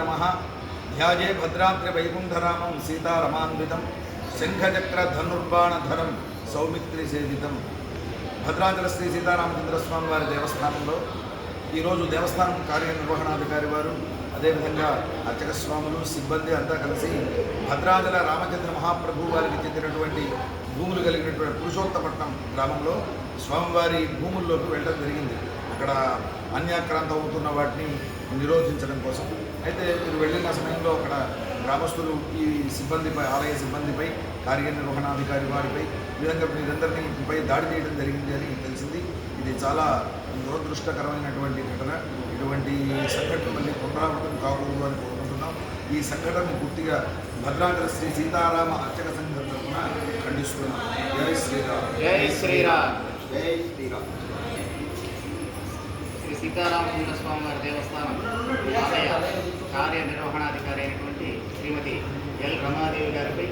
నమ. ధ్యాజే భద్రాద్రి వైకుంఠరామం సీతారమాన్వితం శంఖచక్ర ధనుర్బాణధరం సౌమిత్రి సేవితం. భద్రాచల శ్రీ సీతారామచంద్రస్వామి వారి దేవస్థానంలో ఈరోజు దేవస్థానం కార్యనిర్వహణాధికారి వారు అదేవిధంగా అర్చకస్వాములు సిబ్బంది అంతా కలిసి భద్రాచల రామచంద్ర మహాప్రభు వారికి చెందినటువంటి భూములు కలిగినటువంటి పురుషోత్తపట్నం గ్రామంలో స్వామివారి భూముల్లోకి వెళ్ళడం జరిగింది. అక్కడ అన్యాక్రాంతం అవుతున్న వాటిని నిరోధించడం కోసం. అయితే మీరు వెళ్ళిన సమయంలో అక్కడ గ్రామస్తులు ఈ సిబ్బందిపై ఆలయ సిబ్బందిపై కార్యనిర్వహణాధికారి వారిపై విధంగా మీరందరినీ పై దాడి చేయడం జరిగింది అని తెలిసింది. ఇది చాలా దురదృష్టకరమైనటువంటి ఘటన. ఇటువంటి సంఘటన మళ్ళీ పునరావృతం కాకూడదు అని కోరుకుంటున్నాం. ఈ సంఘటనను పూర్తిగా భద్రాచల శ్రీ సీతారామ అర్చక సంఘం తరఫున ఖండిస్తున్నాం. జై శ్రీరామ్. జై శ్రీరామ్. జై శ్రీరామ్. శ్రీ సీతారామచంద్ర స్వామి వారి దేవస్థానం ఆలయ కార్యనిర్వహణాధికారి అయినటువంటి శ్రీమతి ఎల్. రమాదేవి గారిపై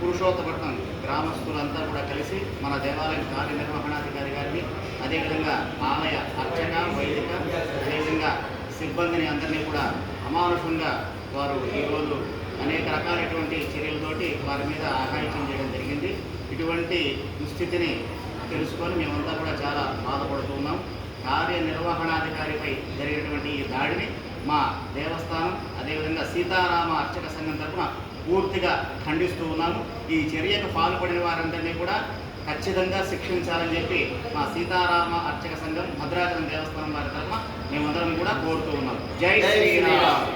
పురుషోత్తపట్నం గ్రామస్తులంతా కూడా కలిసి మన దేవాలయం కార్యనిర్వహణాధికారి గారిని అదేవిధంగా ఆలయ అర్చక వైదిక అదేవిధంగా సిబ్బందిని అందరినీ కూడా అమానుషంగా వారు ఈరోజు అనేక రకాలైనటువంటి చర్యలతోటి వారి మీద ఆకాంక్షం చేయడం జరిగింది. ఇటువంటి దుస్థితిని తెలుసుకొని మేమంతా కూడా చాలా బాధపడుతున్నాం కార్యనిర్వహణాధికారిపై జరిగినటువంటి ఈ దాడిని మా దేవస్థానం అదేవిధంగా సీతారామ అర్చక సంఘం తరఫున పూర్తిగా ఖండిస్తూ ఉన్నాము. ఈ చర్యకు పాల్పడిన వారందరినీ కూడా ఖచ్చితంగా శిక్షించాలని చెప్పి మా సీతారామ అర్చక సంఘం భద్రాచలం దేవస్థానం వారి తరఫున మేమందరం కూడా కోరుతూ ఉన్నాం. జై శ్రీరామ్.